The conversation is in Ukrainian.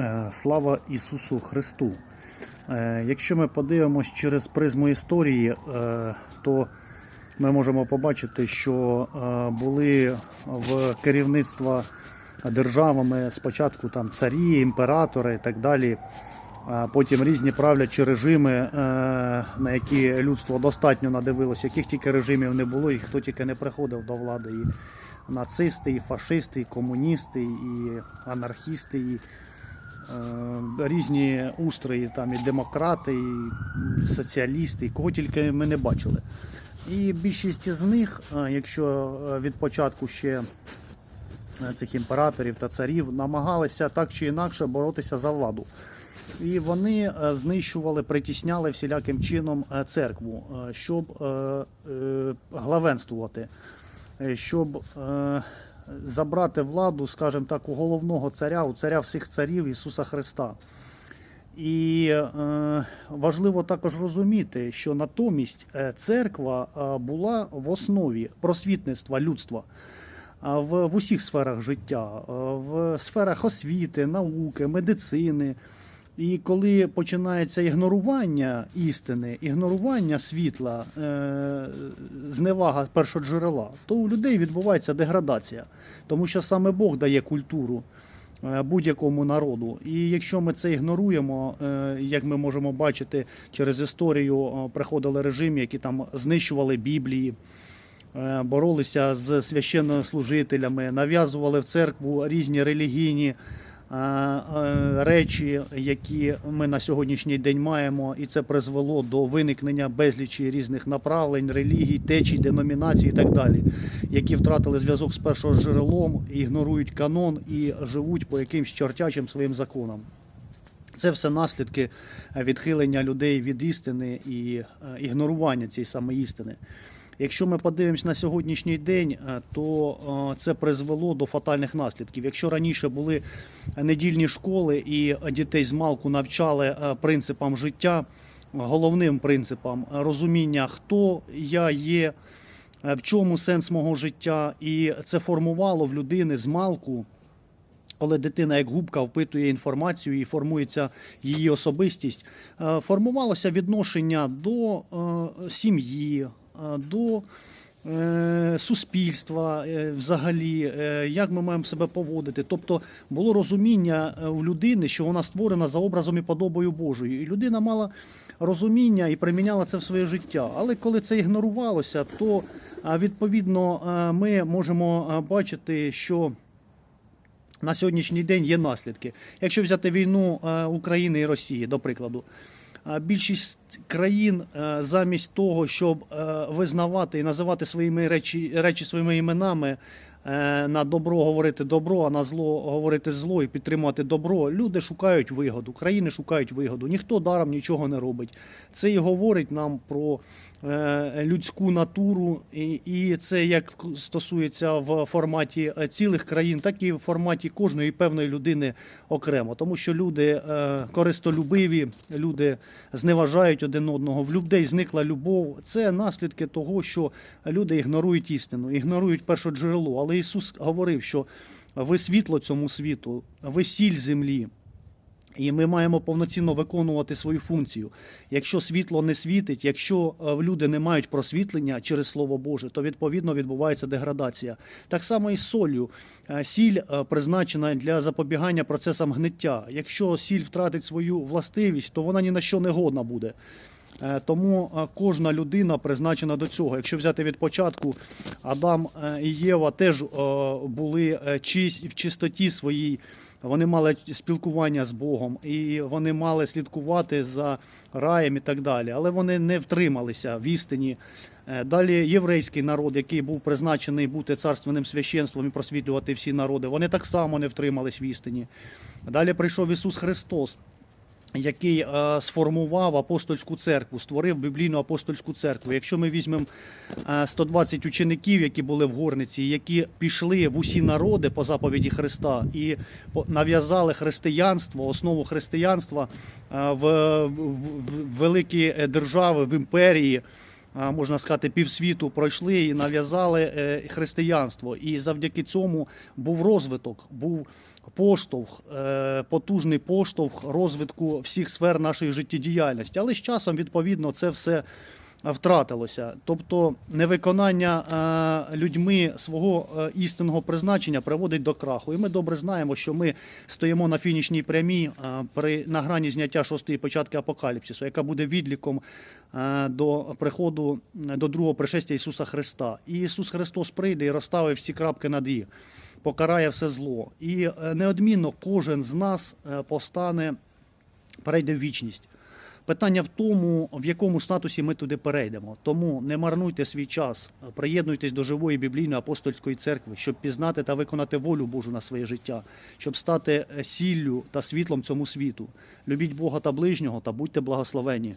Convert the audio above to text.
Е, Слава Ісусу Христу! Е, Якщо ми подивимось через призму історії, е, то ми можемо побачити, що були в керівництва державами спочатку там царі, імператори і так далі. а Потім різні правлячі режими, на які людство достатньо надивилося, яких тільки режимів не було, і хто тільки не приходив до влади. І нацисти, і фашисти, і комуністи, і анархісти, і різні устрої, там і демократи, і соціалісти, і кого тільки ми не бачили. І більшість з них, е, якщо е, від початку ще е, цих імператорів та царів намагалися так чи інакше боротися за владу. І вони е, знищували, притісняли всіляким чином е, церкву, е, щоб е, е, главенствувати, е, щоб е, забрати владу, скажімо так, у головного царя, у царя всіх царів Ісуса Христа. І е, важливо також розуміти, що натомість е, церква е, була в основі просвітництва людства в, в усіх сферах життя, е, в сферах освіти, науки, медицини. І коли починається ігнорування істини, ігнорування світла, е, зневага першоджерела, то у людей відбувається деградація, тому що саме Бог дає культуру е, будь-якому народу. І якщо ми це ігноруємо, е, як ми можемо бачити, через історію приходили режими, які там знищували Біблії. Боролися з священнослужителями, нав'язували в церкву різні релігійні речі, які ми на сьогоднішній день маємо, і це призвело до виникнення безлічі різних направлень, релігій, течій, деномінацій і так далі, які втратили зв'язок з першим джерелом, ігнорують канон і живуть по якимсь чортячим своїм законам. Це все наслідки е, відхилення людей від істини і е, ігнорування цієї самої істини. Якщо ми подивимось на сьогоднішній день, е, то е, це призвело до фатальних наслідків. Якщо раніше були недільні школи і дітей з малку навчали е, принципам життя, головним принципам розуміння, хто я є, в чому сенс мого життя, і це формувало в людини з малку коли дитина як губка впитує інформацію і формується її особистість, формувалося відношення до сім'ї, до е, суспільства е, взагалі, е, як ми маємо себе поводити. Тобто було розуміння е, у людини, що вона створена за образом і подобою Божою. І людина мала розуміння і приміняла це в своє життя. Але коли це ігнорувалося, то е, відповідно е, ми можемо е, бачити, що на сьогоднішній день є наслідки. Якщо взяти війну е, України і Росії, до прикладу, е, більшість країн е, замість того, щоб е, визнавати і називати своїми речі, речі своїми іменами, на добро говорити добро, а на зло говорити зло і підтримувати добро, люди шукають вигоду, країни шукають вигоду. Ніхто даром нічого не робить. Це і говорить нам про е, людську натуру, і, це як стосується в форматі е, цілих країн, так і в форматі кожної певної людини окремо. Тому що люди е, користолюбиві, люди зневажають один одного. В людей зникла любов. Це наслідки того, що люди ігнорують істину, ігнорують перше джерело. Але Ісус говорив, що ви світло цьому світу, ви сіль землі. І ми маємо повноцінно виконувати свою функцію. Якщо світло не світить, якщо е, люди не мають просвітлення через Слово Боже, то відповідно відбувається деградація. Так само і з солью. Е, Сіль е, призначена для запобігання процесам гниття. Якщо сіль втратить свою властивість, то вона ні на що не годна буде. Е, Тому е, кожна людина призначена до цього. Якщо взяти від початку, Адам е, і Єва теж були в чистоті своїй, вони мали спілкування з Богом, і вони мали слідкувати за раєм і так далі. Але вони не втрималися в істині. Далі єврейський народ, який був призначений бути царственним священством і просвітлювати всі народи, вони так само не втримались в істині. Далі прийшов Ісус Христос який е, сформував апостольську церкву, створив біблійну апостольську церкву. Якщо ми візьмемо е, 120 учеників, які були в горниці, які пішли в усі народи по заповіді Христа і нав'язали християнство, основу християнства е, в, великі е, держави, в імперії. А, можна сказати, півсвіту пройшли і нав'язали е, християнство. І завдяки цьому був розвиток, був поштовх, е, потужний поштовх розвитку всіх сфер нашої життєдіяльності. Але з часом, відповідно, це все втратилося. Тобто невиконання е, людьми свого е, істинного призначення приводить до краху. І ми добре знаємо, що ми стоїмо на фінішній прямій е, при на грані зняття шостої початки апокаліпсису, яка буде відліком е, до приходу е, до другого пришестя Ісуса Христа. І Ісус Христос прийде і розставить всі крапки над «і», покарає все зло. І е, неодмінно кожен з нас е, постане, перейде в вічність. Питання в тому, в якому статусі ми туди перейдемо. Тому не марнуйте свій час, приєднуйтесь до живої біблійної апостольської церкви, щоб пізнати та виконати волю Божу на своє життя, щоб стати сіллю та світлом цьому світу. Любіть Бога та ближнього та будьте благословені.